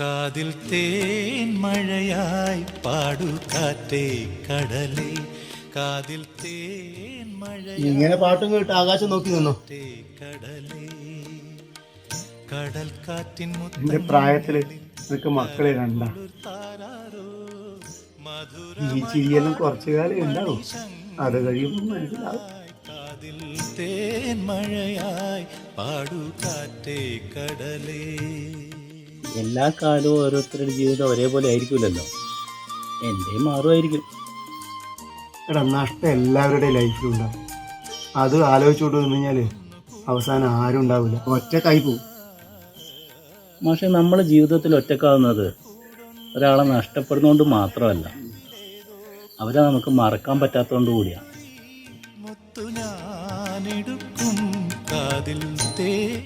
കാതിൽ തേൻ മഴയായി പാടു കാറ്റേ കടലേ. കാതിൽ തേൻ മഴ ഇങ്ങനെ പാട്ടും കേട്ട് ആകാശം നോക്കി നിന്നു? കടലേ. കടൽ കാറ്റിൻ എന്റെ പ്രായത്തിൽ നിനക്ക് മക്കളെ രണ്ടാ. ഈ ചിരിയെല്ലാം കുറച്ചു കാലം ഉണ്ടാവും അത് കഴിയുമ്പോൾ മനസ്സിലാവും. കാതിൽ തേൻ മഴയായി പാടു കാറ്റേ കടലേ. എല്ലാ കാലവും ഓരോരുത്തരുടെ ജീവിതം ഒരേപോലെ ആയിരിക്കില്ലല്ലോ എന്റെയും മാറുമായിരിക്കും. എടാ നഷ്ടം എല്ലാവരുടെയും ലൈഫിലുണ്ടാവും അത് ആലോചിച്ചുകൊണ്ട് നിന്ന് കഴിഞ്ഞാൽ അവസാനം ആരും ഉണ്ടാവില്ല. ഒറ്റക്കായി പോവും. പക്ഷെ നമ്മളെ ജീവിതത്തിൽ ഒറ്റക്കാവുന്നത് ഒരാളെ നഷ്ടപ്പെടുന്നതുകൊണ്ട് മാത്രമല്ല അവരെ നമുക്ക് മറക്കാൻ പറ്റാത്തതുകൊണ്ട് കൂടിയാണ്